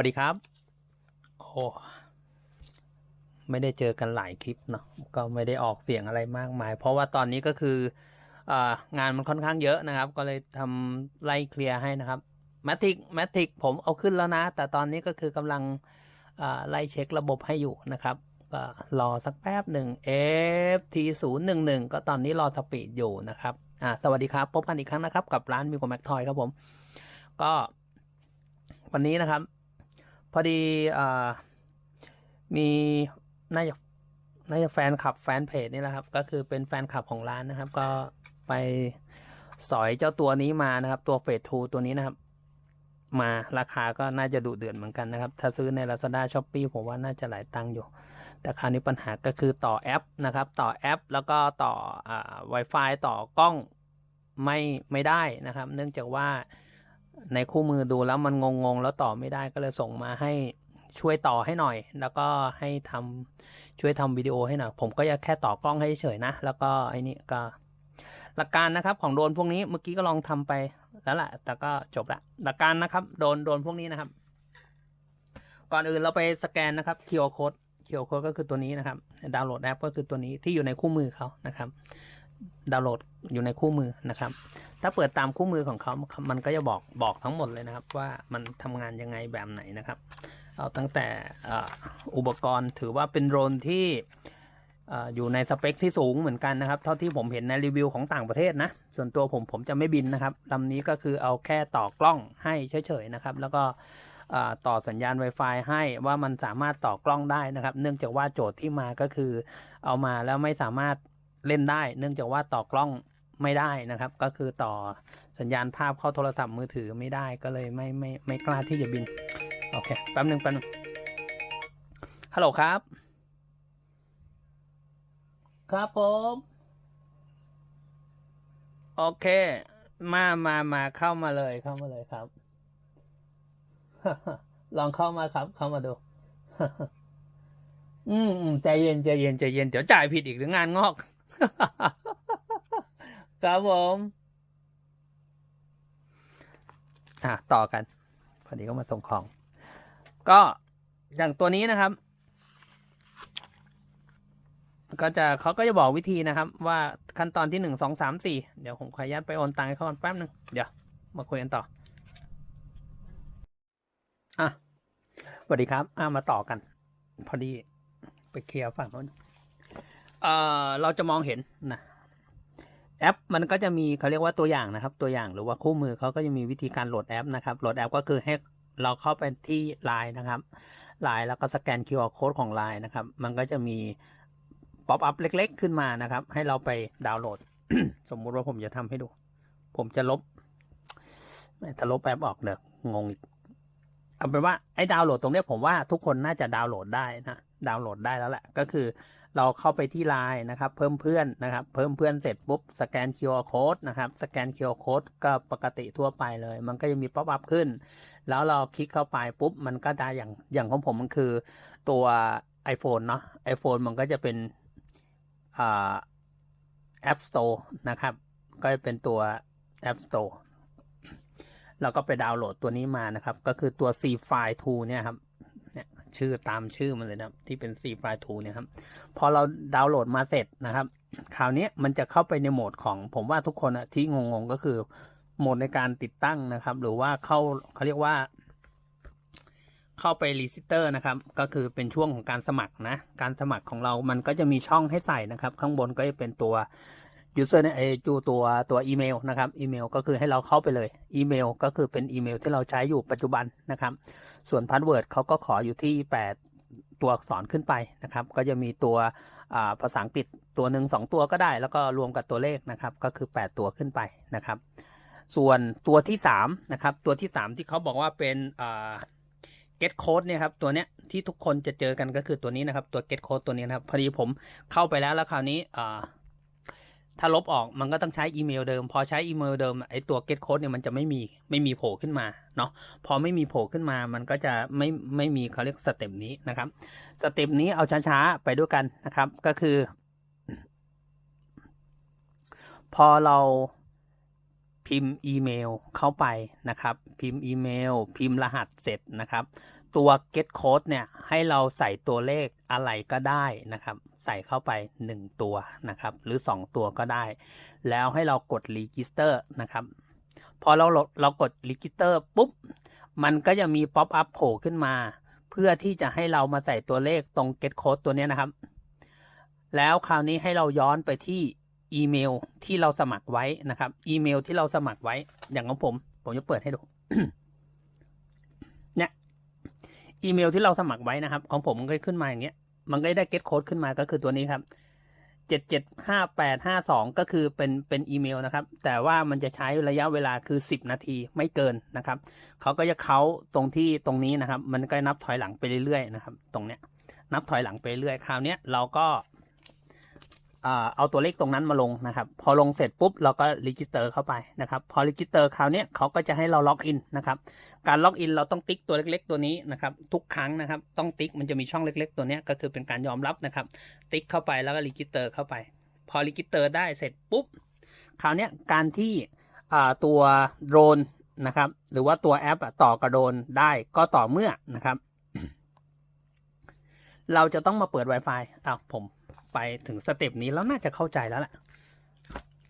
วัสดีครับ โอ้ไม่ได้เจอกันหลายคลิปเนาะก็ไม่ได้ออกเสียงอะไรมากมาย เพราะว่าตอนนี้ก็คือองานมันค่อนข้างเยอะนะครับ ก็เลยทำไล่เคลียร์ให้นะครับแมทิกแมทิกผมเอาขึ้นแล้วนะ แต่ตอนนี้ก็คือกำลังไล่เช็คระบบให้อยู่นะครับก็รอสักแป๊บหนึ่ง FT 0 1 1 ก็ตอนนี้รอสปีดอยู่นะครับอ่าสวัสดีครับ พบกันอีกครั้งนะครับ กับร้านมิวกับแม็กทอยครับผม ก็วันนี้นะครับ อดีอมีน่าจะน่าจะแฟนคลับแฟนเพจนี่แหละครับ ก็คือเป็นแฟนคลับของร้านนะครับ ก็ไปสอยเจ้าตัวนี้มานะครับ ตัวเฟสทูตัวนี้นะครับ มาราคาก็น่าจะดุเดือดเหมือนกันนะครับ ถ้าซื้อใน Lazada s h o p e e ผมว่าน่าจะหลายตังค์อยู่ แต่คราวนี้ปัญหาก็คือต่อแอปนะครับ ต่อแอปแล้วก็ต่ออ Wi-Fi ต่อกล้องไม่ไม่ได้นะครับ เนื่องจากว่า ในคู่มือดูแล้วมันงงๆ แล้วต่อไม่ได้ก็เลยส่งมาให้ช่วยต่อให้หน่อย แล้วก็ให้ทำช่วยทำวิดีโอให้หน่อย ผมก็จะแค่ต่อกล้องให้เฉยๆนะ แล้วก็ไอ้นี่ก็หลักการนะครับของโดนพวกนี้เมื่อกี้ก็ลองทำไปแล้วแหละแต่ก็จบละหลักการนะครับ โดนโดนพวกนี้นะครับ ก่อนอื่นเราไปสแกนนะครับ QR code QR code ก็คือตัวนี้นะครับ ดาวน์โหลดแอปก็คือตัวนี้ที่อยู่ในคู่มือเขานะครับ ดาวน์โหลดอยู่ในคู่มือนะครับ ถ้าเปิดตามคู่มือของเขามันก็จะบอกบอกทั้งหมดเลยนะครับ ว่ามันทำงานยังไงแบบไหนนะครับ เอาตั้งแต่อุปกรณ์ถือว่าเป็นโดรนที่อยู่ในสเปคที่สูงเหมือนกันนะครับ เท่าที่ผมเห็นในรีวิวของต่างประเทศนะ ส่วนตัวผมผมจะไม่บินนะครับลำนี้ก็คือเอาแค่ต่อกล้องให้เฉยๆนะครับ แล้วก็ต่อสัญญาณ Wi-Fi ให้ว่ามันสามารถต่อกล้องได้นะครับ เนื่องจากว่าโจทย์ที่มาก็คือ เอามาแล้วไม่สามารถ เล่นได้ เนื่องจากว่าต่อกล้องไม่ได้นะครับ ก็คือต่อสัญญาณภาพเข้าโทรศัพท์มือถือไม่ได้ก็เลยไม่ไม่ไม่กล้าที่จะบิน โอเค แป๊บหนึ่งแป๊บหนึงฮัลโหลครับ ครับผม โอเค มามามาเข้ามาเลยเข้ามาเลยครับ ลองเข้ามาครับ เข้ามาดู อือืมใจเย็นใจเย็นใจเย็น เดี๋ยวจ่ายผิดอีกหรืองานงอก ครับผมอะต่อกัน พอดีก็มาส่งของ ก็อย่างตัวนี้นะครับ ก็จะเขาก็จะบอกวิธีนะครับ ว่าขั้นตอนที่หนึ่งสองสามสี่เดี๋ยวผมขออนุญาตไปโอนตังค์ให้เขาก่อนแป๊บหนึ่งเดี๋ยวมาคุยกันต่อ อะสวัสดีครับอะมาต่อกัน พอดีไปเคลียร์ฝั่งโน้น เอ่อเราจะมองเห็นนะแอปมันก็จะมีเขาเรียกว่าตัวอย่างนะครับ ตัวอย่างหรือว่าคู่มือเขาก็จะมีวิธีการโหลดแอปนะครับโหลดแอปก็คือให้เราเข้าไปที่ Line นะครับ Line แล้วก็สแกน QR code ของ Line นะครับ มันก็จะมีป๊อปอัพเล็ก ๆ ขึ้นมานะครับ ให้เราไปดาวน์โหลด สมมุติว่าผมจะทำให้ดู ผมจะลบไม่ถ้าลบแอปออกเดี๋ยงงอีกเอาเป็นว่าไอ้ดาวน์โหลดตรงนี้ผมว่าทุกคนน่าจะดาวน์โหลดได้นะดาวน์โหลดได้แล้วแหละ ก็คือ เราเข้าไปที่ไลน์นะครับ เพิ่มเพื่อนนะครับ เพิ่มเพื่อนเสร็จปุ๊บสแกน QR code นะครับ สแกน QR code ก็ปกติทั่วไปเลย มันก็จะมีป๊อปอัพขึ้น แล้วเราคลิกเข้าไปปุ๊บ มันก็จะอย่างอย่างของผมมันคือตัว iPhone เนาะ iPhone มันก็จะเป็นอ่า App Store นะครับ ก็จะเป็นตัว App Store เราก็ไปดาวน์โหลดตัวนี้มานะครับ ก็คือตัว C File 2เนี่ยครับ ชื่อตามชื่อมันเลยนะครับ ที่เป็น C File 2เนี่ยครับ พอเราดาวน์โหลดมาเสร็จนะครับ คราวนี้มันจะเข้าไปในโหมดของผมว่าทุกคนอะที่งงๆก็คือโหมดในการติดตั้งนะครับ หรือว่าเข้าเขาเรียกว่า เข้าไปรีจิเตอร์นะครับ ก็คือเป็นช่วงของการสมัครนะ การสมัครของเรามันก็จะมีช่องให้ใส่นะครับ ข้างบนก็จะเป็นตัว user เนี่ยเอจูตัวตัวอีเมลนะครับอีเมลก็คือให้เราเข้าไปเลยอีเมลก็คือเป็นอีเมลที่เราใช้อยู่ปัจจุบันนะครับ ส่วนพาสเวิร์ดเขาก็ขออยู่ที่ 8 ตัวอักษรขึ้นไปนะครับ ก็จะมีตัวอ่าภาษาอังกฤษตัวหนึ่งสองตัวก็ได้ แล้วก็รวมกับตัวเลขนะครับ ก็คือ 8 ตัวขึ้นไปนะครับ ส่วนตัวที่3นะครับตัวที่ 3 ที่เขาบอกว่าเป็นอ่า get code เนี่ยครับตัวเนี้ยที่ทุกคนจะเจอกันก็คือตัวนี้นะครับตัว get code ตัวนี้นะครับพอดีผมเข้าไปแล้วแล้วคราวนี้อ่า ถ้าลบออกมันก็ต้องใช้อีเมลเดิม พอใช้อีเมลเดิมไอตัว get code เนี่ยมันจะไม่มีไม่มีโผล่ขึ้นมาเนาะพอไม่มีโผล่ขึ้นมามันก็จะไม่ไม่มีเขาเรียกสเต็ปนี้นะครับสเต็ปนี้เอาช้าๆไปด้วยกันนะครับ ก็คือ พอเราพิมพ์อีเมลเข้าไปนะครับ พิมพ์อีเมล พิมพ์รหัสเสร็จนะครับ ตัว get code เนี่ยให้เราใส่ตัวเลขอะไรก็ได้นะครับ ใส่เข้าไป 1 ตัวนะครับ หรือ 2 ตัวก็ได้ แล้วให้เรากด register นะครับ พอเราเรากด register ปุ๊บ มันก็จะมี pop up โผล่ขึ้นมา เพื่อที่จะให้เรามาใส่ตัวเลขตรง get code ตัวนี้นะครับ แล้วคราวนี้ให้เราย้อนไปที่อีเมลที่เราสมัครไว้นะครับ อีเมลที่เราสมัครไว้อย่างของผม ผมจะเปิดให้ดู อีเมลที่เราสมัครไว้นะครับ ของผมมันก็ขึ้นมาอย่างเงี้ย มันก็ได้ get code ขึ้นมาก็คือตัวนี้ครับเจ็ดเจ็ดห้าแปดห้าสองก็คือเป็นเป็นอีเมลนะครับ แต่ว่ามันจะใช้ระยะเวลาคือสิบนาทีไม่เกินนะครับเขาก็จะเค้าตรงที่ตรงนี้นะครับ มันก็นับถอยหลังไปเรื่อยๆนะครับ ตรงเนี้ยนับถอยหลังไปเรื่อยคราวเนี้ยเราก็ เอาตัวเลขตรงนั้นมาลงนะครับ พอลงเสร็จปุ๊บเราก็รีจิสเตอร์เข้าไปนะครับ พอรีจิสเตอร์คราวนี้เขาก็จะให้เราล็อกอินนะครับ การล็อกอินเราต้องติ๊กตัวเล็กๆ ตัวนี้นะครับ ทุกครั้งนะครับ ต้องติ๊กมันจะมีช่องเล็ก ๆ ตัวนี้ก็คือเป็นการยอมรับนะครับ ติ๊กเข้าไปแล้วก็รีจิสเตอร์เข้าไป พอรีจิสเตอร์ได้เสร็จปุ๊บ คราวนี้การที่ตัวโดรนนะครับ หรือว่าตัวแอปต่อกระโดนได้ก็ต่อเมื่อนะครับ เราจะต้องมาเปิด Wi-Fi อ้าวผม ไปถึงสเต็ปนี้แล้วน่าจะเข้าใจแล้วแหละ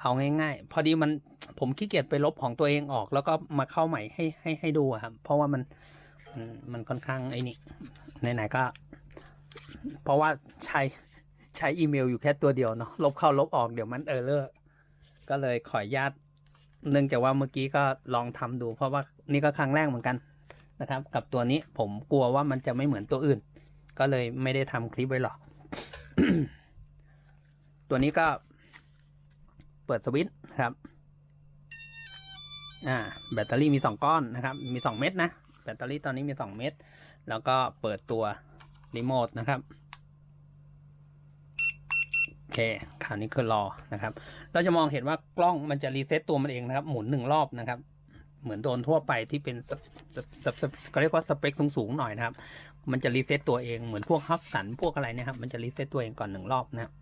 เอาง่ายๆ พอดีมันผมขี้เกียจไปลบของตัวเองออก แล้วก็มาเข้าใหม่ให้ให้ให้ดูครับ เพราะว่ามันมันค่อนข้างไอ้นี่ไหนๆก็ เพราะว่าใช้ใช้อีเมลอยู่แค่ตัวเดียวเนาะลบเข้าลบออกเดี๋ยวมันเออเลอร์ก็เลยขออนุญาตเนื่องจากว่าเมื่อกี้ก็ลองทำดู เพราะว่านี่ก็ครั้งแรกเหมือนกันนะครับ กับตัวนี้ผมกลัวว่ามันจะไม่เหมือนตัวอื่น ก็เลยไม่ได้ทำคลิปไว้หรอก ตัวนี้ก็เปิดสวิตช์ครับ อ่า แบตเตอรี่มีสองก้อนนะครับ มีสองเม็ดนะ แบตเตอรี่ตอนนี้มีสองเม็ด แล้วก็เปิดตัวรีโมทนะครับโอเคคราวนี้คือรอนะครับ เราจะมองเห็นว่ากล้องมันจะรีเซ็ตตัวมันเองนะครับ หมุนหนึ่งรอบนะครับ เหมือนโดรนทั่วไปที่เป็นเขาเรียกว่าสเปคสูงๆหน่อยนะครับ มันจะรีเซ็ตตัวเองเหมือนพวกฮับสันพวกอะไรเนี่ยครับ มันจะรีเซ็ตตัวเองก่อนหนึ่งรอบนะครับ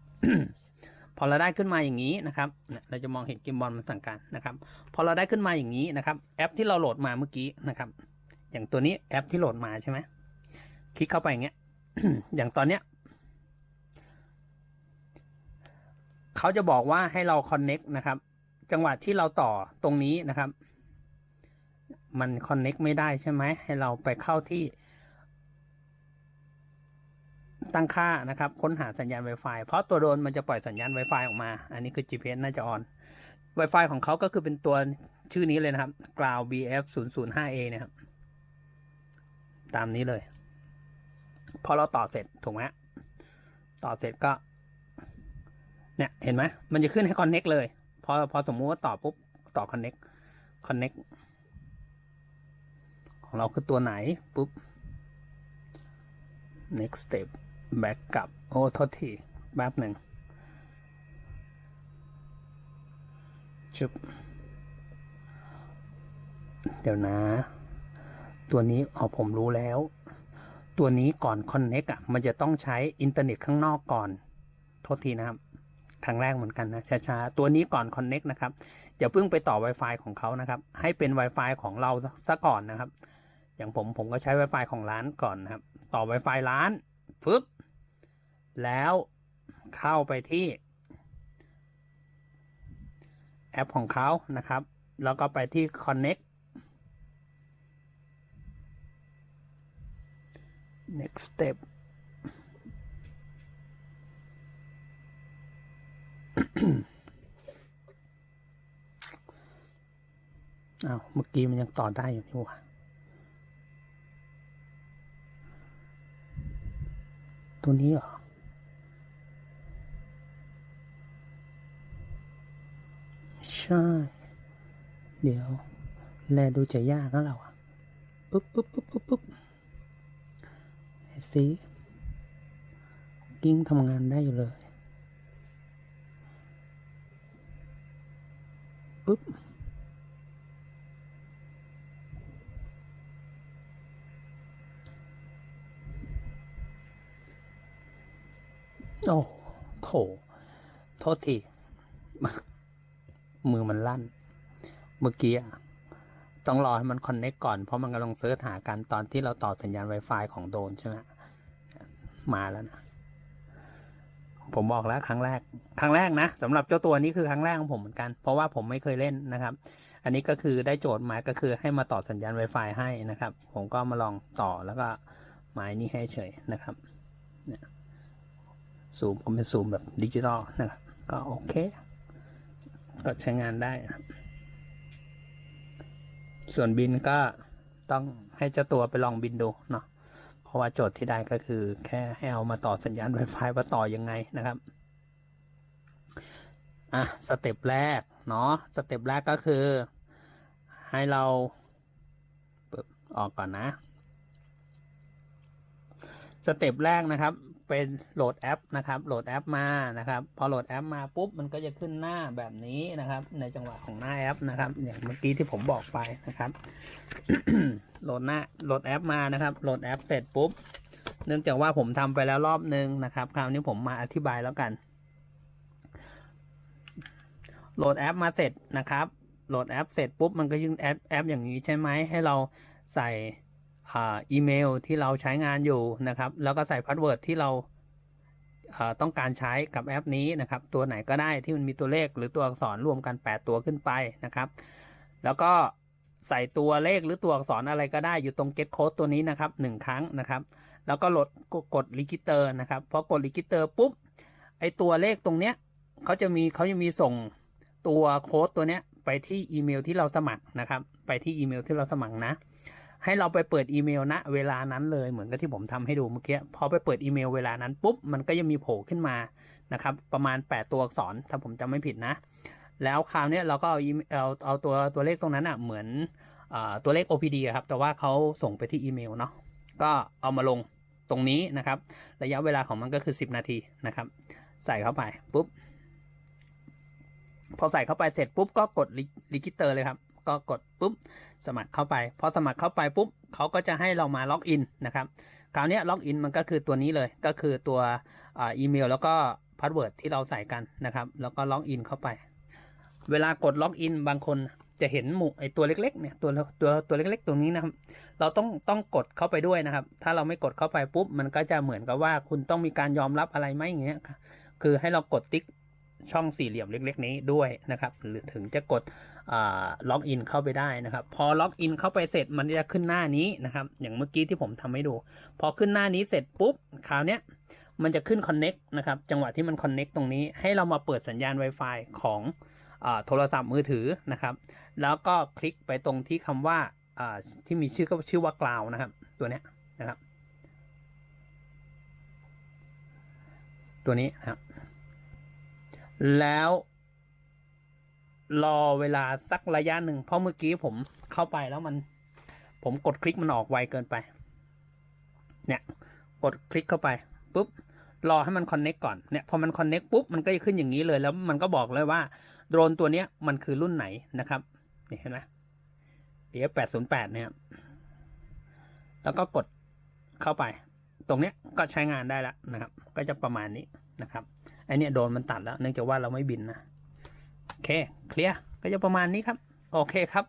พอเราได้ขึ้นมาอย่างนี้นะครับ เราจะมองเห็นกิมบอลมันสั่งการนะครับ พอเราได้ขึ้นมาอย่างนี้นะครับ แอปที่เราโหลดมาเมื่อกี้นะครับ อย่างตัวนี้แอปที่โหลดมาใช่ไหมคลิกเข้าไปอย่างเงี้ย อย่างตอนเนี้ยเขาจะบอกว่าให้เรา connect นะครับ จังหวะที่เราต่อตรงนี้นะครับ มัน connect ไม่ได้ใช่ไหม ให้เราไปเข้าที่ ตั้งค่านะครับค้นหาสัญญาณ Wi-Fi เพราะตัวโดรนมันจะปล่อยสัญญาณ Wi-Fi ออกมา อันนี้คือ GPS น่าจะออน Wi-Fi ของเขาก็คือเป็นตัวชื่อนี้เลยนะครับ Cloud BF 0 0 5 A นะครับ ตามนี้เลย พอเราต่อเสร็จถูกไหมต่อเสร็จก็ เนี่ยเห็นไหมมันจะขึ้นให้ connect เลย พอพอสมมุติว่าต่อปุ๊บต่อ connect connect ของเราคือตัวไหนปุ๊บ next step back กลับ โอ้โทษทีแป๊บหนึ่งชึบเดี๋ยวนะ ตัวนี้อ๋อผมรู้แล้ว ตัวนี้ก่อน connect อะ มันจะต้องใช้อินเทอร์เน็ตข้างนอกก่อน โทษทีนะครับครั้งแรกเหมือนกันนะช้าๆตัวนี้ก่อน connect นะครับอย่าเพิ่งไปต่อ Wi-Fi ของเขานะครับ ให้เป็น Wi-Fi ของเราซะก่อนนะครับ อย่างผมผมก็ใช้ Wi-Fi ของร้านก่อนนะครับ ต่อ Wi-Fi ร้านฟึบ แล้วเข้าไปที่ แอปของเขานะครับ แล้วก็ไปที่ connect next step อ้าวเมื่อกี้มันยังต่อได้อยู่นี่หว่าตัวนี้เหรอ ใช่ เดี๋ยว แลดูจะยากนะเราอะปุ๊บปุ๊บปุ๊บปุ๊บปุ๊บสิกิ้งทำงานได้อยู่เลยปุ๊บโอ้โถโทษที มือมันลั่น เมื่อกี้ต้องรอให้มันคอนเน็กก่อน เพราะมันกำลังเซิร์ชหากันตอนที่เราต่อสัญญาณ Wi-Fi ของโดนใช่ไหมมาแล้วนะ ผมบอกแล้วครั้งแรก ครั้งแรกนะสำหรับเจ้าตัวนี้คือครั้งแรกของผมเหมือนกัน เพราะว่าผมไม่เคยเล่นนะครับ อันนี้ก็คือได้โจทย์มาก็คือให้มาต่อสัญญาณ Wi-Fi ให้นะครับ ผมก็มาลองต่อแล้วก็หมายนี้ให้เฉยนะครับเนี่ยซูมผมเป็นซูมแบบดิจิตอลนะครับ ก็โอเค ก็ใช้งานได้ครับ ส่วนบินก็ต้องให้เจ้าตัวไปลองบินดูเนาะเพราะว่าโจทย์ที่ได้ก็คือแค่ให้เอามาต่อสัญญาณ Wi-Fi ว่าต่อยังไงนะครับอะสเต็ปแรกเนาะสเต็ปแรกก็คือ ให้เราออกก่อนนะ สเต็ปแรกนะครับ เป็นโหลดแอปนะครับโหลดแอปมานะครับ พอโหลดแอปมาปุ๊บมันก็จะขึ้นหน้าแบบนี้นะครับ ในจังหวะของหน้าแอปนะครับอย่างเมื่อกี้ที่ผมบอกไปนะครับโหลดหน้าโหลดแอปมานะครับโหลดแอปเสร็จปุ๊บ เนื่องจากว่าผมทำไปแล้วรอบนึงนะครับ คราวนี้ผมมาอธิบายแล้วกันโหลดแอปมาเสร็จนะครับโหลดแอปเสร็จปุ๊บมันก็ยื่นแอปแอปอย่างนี้ใช่ไหมให้เราใส่ อีเมลที่เราใช้งานอยู่นะครับ แล้วก็ใส่พาสเวิร์ดที่เราต้องการใช้กับแอปนี้นะครับ ตัวไหนก็ได้ที่มันมีตัวเลขหรือตัวอักษรรวมกัน 8 ตัวขึ้นไปนะครับ แล้วก็ใส่ตัวเลขหรือตัวอักษรอะไรก็ได้อยู่ตรง get code ตัวนี้นะครับหนึ่งครั้งนะครับ แล้วก็หลดกดลิกิเตอร์นะครับพอกดลิกิเตอร์ปุ๊บไอตัวเลขตรงเนี้ยเขาจะมีเขาจะมีส่งตัวโค้ดตัวเนี้ยไปที่อีเมลที่เราสมัครนะครับ ไปที่อีเมลที่เราสมัครนะ ให้เราไปเปิดอีเมลณเวลานั้นเลยเหมือนกับที่ผมทำให้ดูเมื่อกี้พอไปเปิดอีเมลเวลานั้นปุ๊บมันก็จะมีโผล่ขึ้นมานะครับประมาณ 8 ตัวอักษรถ้าผมจำไม่ผิดนะ แล้วคราวนี้เราก็เอาเอาเอาตัวตัวเลขตรงนั้นอะเหมือนอตัวเลข OPD อะครับแต่ว่าเขาส่งไปที่อีเมลเนาะก็เอามาลงตรงนี้นะครับ ระยะเวลาของมันก็คือ 10 นาทีนะครับ ใส่เข้าไปปุ๊บพอใส่เข้าไปเสร็จปุ๊บก็กดลิกิเตอร์เลยครับ ก็กดปุ๊บสมัครเข้าไป พอสมัครเข้าไปปุ๊บเขาก็จะให้เรามาล็อกอินนะครับ คราวนี้ล็อกอินมันก็คือตัวนี้เลย ก็คือตัวอีเมล แล้วก็พาสเวิร์ดที่เราใส่กันนะครับ แล้วก็ล็อกอินเข้าไป เวลากดล็อกอินบางคนจะเห็นหมู่ไอตัวเล็กๆเนี่ยตัวตัวตัวเล็กๆ ตรงนี้นะครับ เราต้องต้องกดเข้าไปด้วยนะครับ ถ้าเราไม่กดเข้าไปปุ๊บ มันก็จะเหมือนกับว่าคุณต้องมีการยอมรับอะไรไหมอย่างเงี้ยคือให้เรากดติ๊ก ช่องสี่เหลี่ยมเล็กๆนี้ด้วยนะครับ หรือถึงจะกดล็อกอินเข้าไปได้นะครับ พอล็อกอินเข้าไปเสร็จมันจะขึ้นหน้านี้นะครับ อย่างเมื่อกี้ที่ผมทำให้ดู พอขึ้นหน้านี้เสร็จปุ๊บ คราวเนี้ยมันจะขึ้น Connect นะครับ จังหวะที่มัน Connect ตรงนี้ ให้เรามาเปิดสัญญาณ Wi-Fi ของอโทรศัพท์มือถือนะครับ แล้วก็คลิกไปตรงที่คำว่าอ่าที่มีชื่อก็ชื่อว่ากล่าวนะครับ ตัวเนี้ยนะครับ ตัวนี้นะครับ แล้วรอเวลาสักระยะหนึ่งเพราะเมื่อกี้ผมเข้าไปแล้วมัน ผมกดคลิกมันออกไวเกินไป เนี่ย กดคลิกเข้าไปปุ๊บรอให้มันคอนเน็กก่อนเนี่ยพอมันคอนเน็กปุ๊บมันก็จะขึ้นอย่างนี้เลยแล้วมันก็บอกเลยว่าโดรนตัวเนี้ยมันคือรุ่นไหนนะครับนี่เห็นไหม AF 8 0 8เนี่ยแล้วก็กดเข้าไป ตรงเนี้ยก็ใช้งานได้แล้วนะครับ ก็จะประมาณนี้นะครับ ไอเนี้ยโดนมันตัดแล้วเนื่องจากว่าเราไม่บินนะโอเคเคลียร์ก็จะประมาณนี้ครับโอเคครับ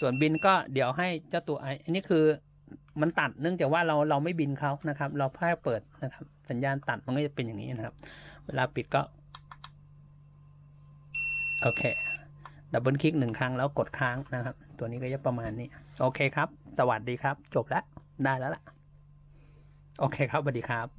ส่วนบินก็เดี๋ยวให้เจ้าตัวไออันนี้คือมันตัดเนื่องจากว่าเราเราไม่บินเขานะครับ เราแค่เปิดนะครับ สัญญาณตัดมันก็จะเป็นอย่างนี้นะครับ เวลาปิดก็โอเคดับเบิลคลิกหนึ่งครั้งแล้วกดค้างนะครับ ตัวนี้ก็จะประมาณนี้ โอเคครับ สวัสดีครับ จบแล้วได้แล้วล่ะ โอเคครับสวัสดีครับ